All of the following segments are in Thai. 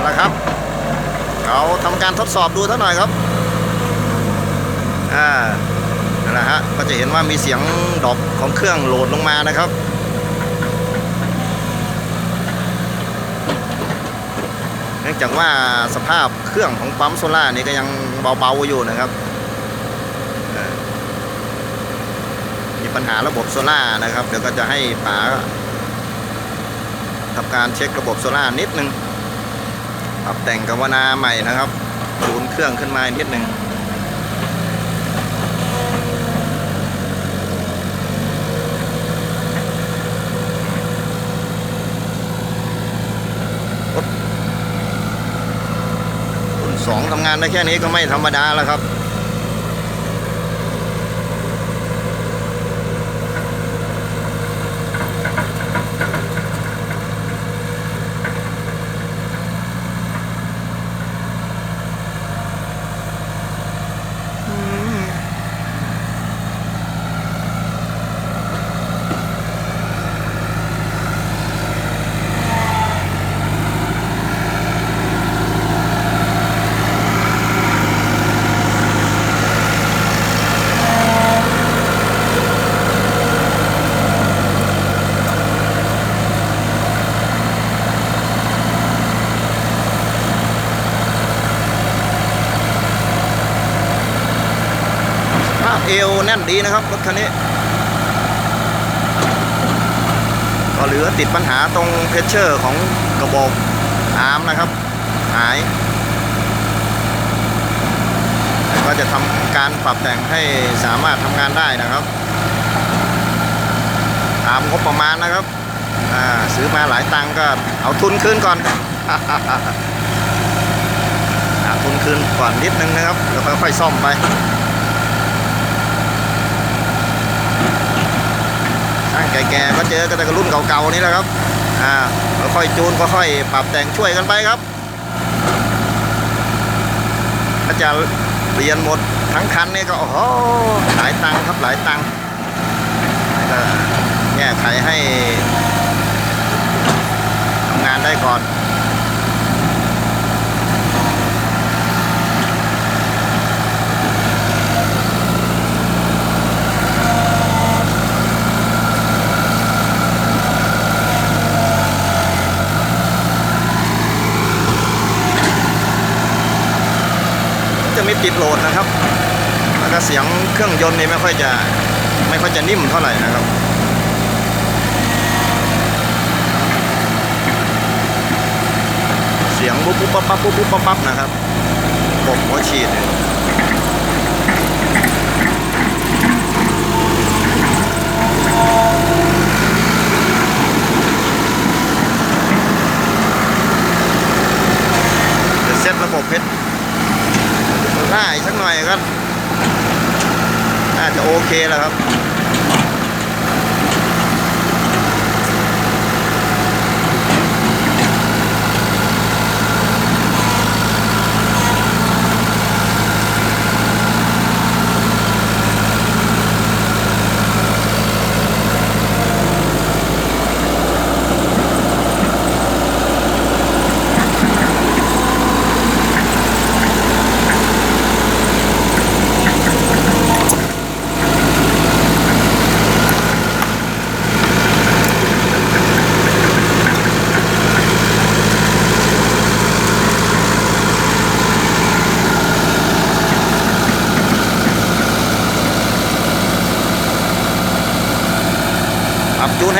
เอาละครับเราทำการทดสอบดูท่าหน่อยครับอ่านั่นแหละฮะก็จะเห็นว่ามีเสียงดอกของเครื่องโหลดลงมานะครับเนื่องจากว่าสภาพเครื่องของปั๊มโซล่านี่ก็ยังเบาๆอยู่นะครับมีปัญหาระบบโซล่านะครับเดี๋ยวก็จะให้ป๋าทำการเช็คระบบโซล่านิดนึง ปรับแต่งกาวนาใหม่นะครับจูนเครื่องขึ้นมานิดหนึงรุ่นสองทำงานได้แค่นี้ก็ไม่ธรรมดาแล้วครับ เอวแน่นดีนะครับรถคันนี้ ก็เหลือติดปัญหาตรงเพชเชอร์ของกระบอกอาร์มนะครับ หาย ก็จะทำการปรับแต่งให้สามารถทำงานได้นะครับ ตามงบประมาณนะครับซื้อมาหลายตังก็เอาทุนคืนก่อนเอาทุนคืนก่อนนิดนึงนะครับแล้วค่อยๆซ่อมไป ช่าง แก่ๆก็เจอก็แต่กรุ่นเก่าๆนี่แหละครับอ่าค่อยจูนค่อยปรับแต่งช่วยกันไปครับถ้าจะเปลี่ยนหมดทั้งคันนี่ก็โอ้โหหลายตังค์ครับหลายตังค์ก็แก้ไขให้ทำงานได้ก่อน ติดโหลดนะครับ แล้วก็เสียงเครื่องยนต์นี่ไม่ค่อยจะไม่ค่อยจะนิ่มเท่าไหร่นะครับเสียงปุ๊บปุ๊บปั๊บปั๊บปุ๊บปุ๊บปั๊บปั๊บนะครับผมหัวฉีดเนี่ยเดี๋ยวเซตระบบเพชร ได้อีกสักหน่อยก็น่าจะโอเคแล้วครับ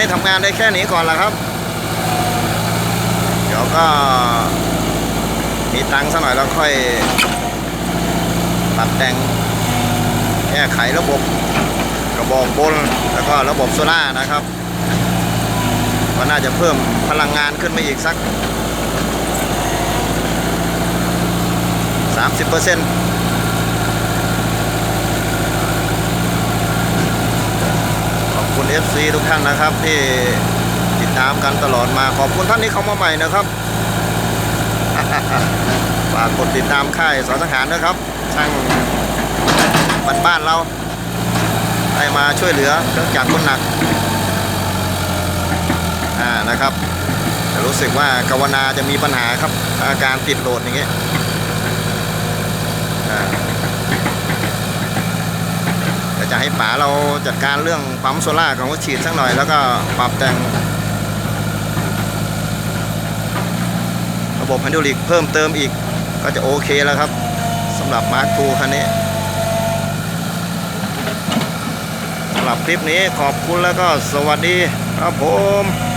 ให้ทำงานได้แค่นี้ก่อนละครับ เดี๋ยวก็มีตังค์สักหน่อยแล้วค่อยปรับแต่งแก้ไขระบบกระบอกบนแล้วก็ระบบโซล่านะครับก็น่าจะเพิ่มพลังงานขึ้นมาอีกสัก 30%ขอบคุณ FC ทุกท่านนะครับที่ติดตามกันตลอดมาขอบคุณท่านที่เข้ามาใหม่นะครับฝากกดติดตามค่ายสอนทหารนะครับช่างบ้านบ้านเราให้มาช่วยเหลือเครื่องจักรคนหนักอ่านะครับรู้รู้สึกว่ากาวนาจะมีปัญหาครับอาการติดโหลดอย่างเงี้ยอ่าเดี๋ยว จะให้ป๋าเราจัดการเรื่องปั๊มโซล่าของหัวฉีดสักหน่อยแล้วก็ปรับแต่ง ระบบไฮดรอลิกเพิ่มเติมอีกก็จะโอเคแล้วครับสำหรับมาร์คทูคันนี้สำหรับคลิปนี้ขอบคุณแล้วก็สวัสดีครับผม